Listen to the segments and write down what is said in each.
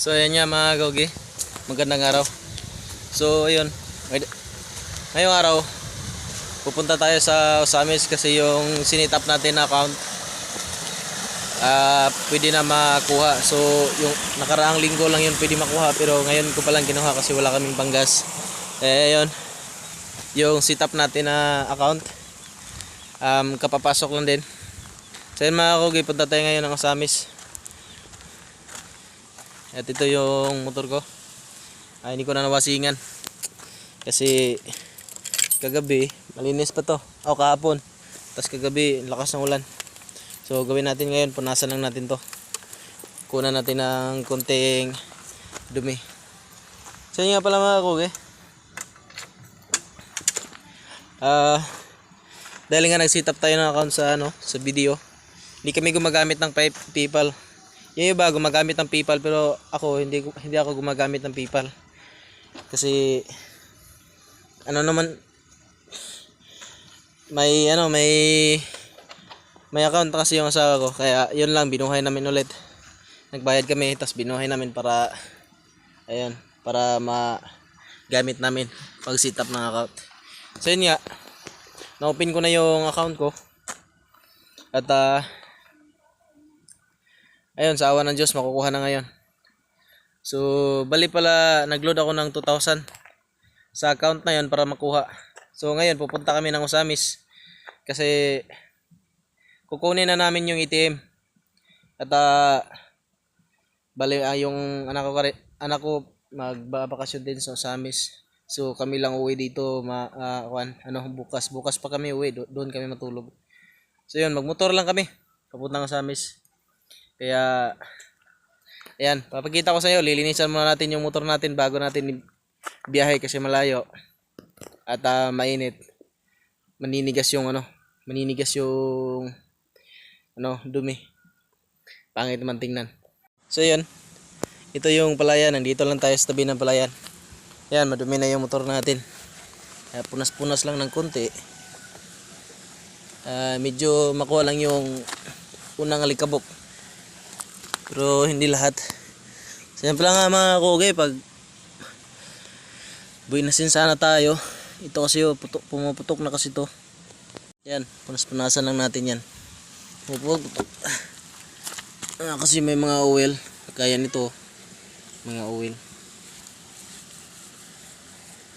So ayan nga mga gogi. Magandang araw. So ayun. Ngay- Ngayong araw, pupunta tayo sa Osamis kasi yung sinitap natin na account ah pwede na makuha. So yung nakaraang linggo lang yun pwede makuha pero ngayon ko palang kinuha kasi wala kaming panggas. Eh ayun. Yung setup natin na account um, kapapasok lang din. So yun mga kogi, punta tayo ngayon ng Osamis. At ito yung motor ko. Ay, hindi ko na nawasingan. Kasi kagabi, malinis pa to. O kahapon. Tapos kagabi, lakas ng ulan. So gawin natin ngayon, punasan lang natin to. Kunan natin ng konting dumi. So yun nga pala mga kogi. Ah, dahil nga nag-set up tayo ng account sa ano, sa video. Hindi kami gumagamit ng pay- PayPal. Yung iba gumagamit ng PayPal pero ako hindi hindi ako gumagamit ng PayPal. Kasi ano naman may ano may may account kasi yung asawa ko kaya yun lang binuhay namin ulit. Nagbayad kami tapos binuhay namin para ayun para ma gamit namin pag set up ng account. So yun nga na-open ko na yung account ko. At ah ayun, sa awa ng Diyos, makukuha na ngayon. So, bali pala, nagload ako ng 2,000 sa account na yun para makuha. So, ngayon, pupunta kami ng Usamis. Kasi, kukunin na namin yung ATM. At, ah, bali, ah, yung anak ko, anak ko, magbabakasyon din sa Usamis. So, kami lang uwi dito, ma, kwan, ano, bukas. Bukas pa kami uwi, do- doon kami matulog. So, yun, magmotor lang kami. Papunta ng Usamis. Kaya, ayan, papakita ko sa iyo, lilinisan muna natin yung motor natin bago natin biyahe kasi malayo. At ah, mainit. Maninigas yung ano, maninigas yung ano, dumi. Pangit naman tingnan. So yun, ito yung palayan, nandito lang tayo sa tabi ng palayan. Yan, madumi na yung motor natin. Punas-punas lang ng konti. Ah, medyo makuha lang yung unang alikabok. Pero hindi lahat. Siyempre nga mga koge, pag buinasin sana tayo, ito kasi oh, putok, pumuputok na kasi to. Yan, punas-punasan lang natin yan. Pumuputok. Ah, kasi may mga oil, kaya nito, mga oil.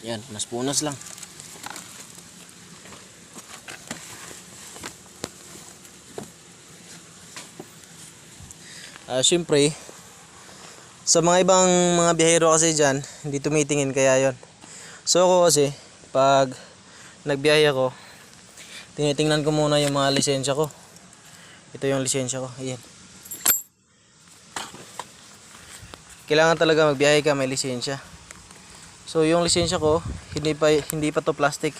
Yan, punas-punas lang. Ah, syempre, sa mga ibang mga biyahero kasi dyan, hindi tumitingin kaya yon. So ako kasi, pag nagbiyahe ako, tinitingnan ko muna yung mga lisensya ko. Ito yung lisensya ko, ayan. Kailangan talaga magbiyahe ka, may lisensya. So yung lisensya ko, hindi pa, hindi pa to plastic.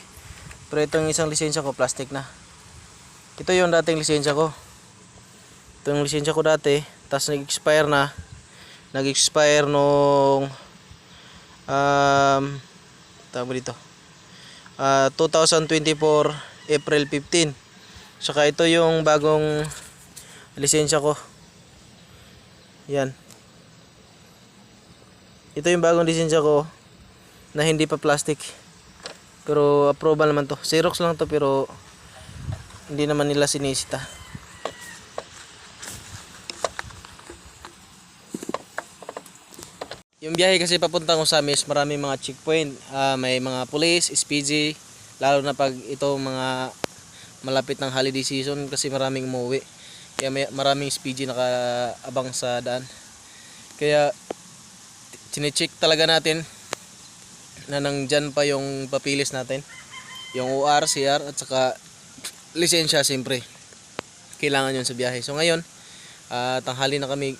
Pero itong isang lisensya ko, plastic na. Ito yung dating lisensya ko. Ito yung lisensya ko dati, tapos nag-expire na. Nag-expire nung um, mo dito. Ah, 2024 April 15. Saka ito yung bagong lisensya ko. Yan. Ito yung bagong lisensya ko na hindi pa plastic. Pero approval naman to. Xerox lang to pero hindi naman nila sinisita. Yung biyahe kasi papuntang Osamis, marami mga checkpoint, ah, may mga police, SPG, lalo na pag ito mga malapit ng holiday season kasi maraming umuwi. Kaya may maraming SPG nakaabang sa daan. Kaya chinecheck talaga natin na nandyan pa yung papilis natin. Yung OR, CR at saka lisensya siyempre. Kailangan yun sa biyahe. So ngayon, ah, tanghali na kami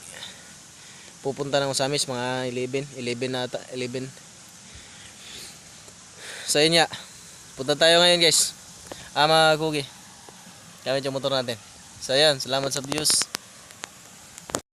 pupunta ng Osamis mga 11 11 na ata 11 so yun punta tayo ngayon guys. Ama kugi gamit yung motor natin. So yan salamat sa views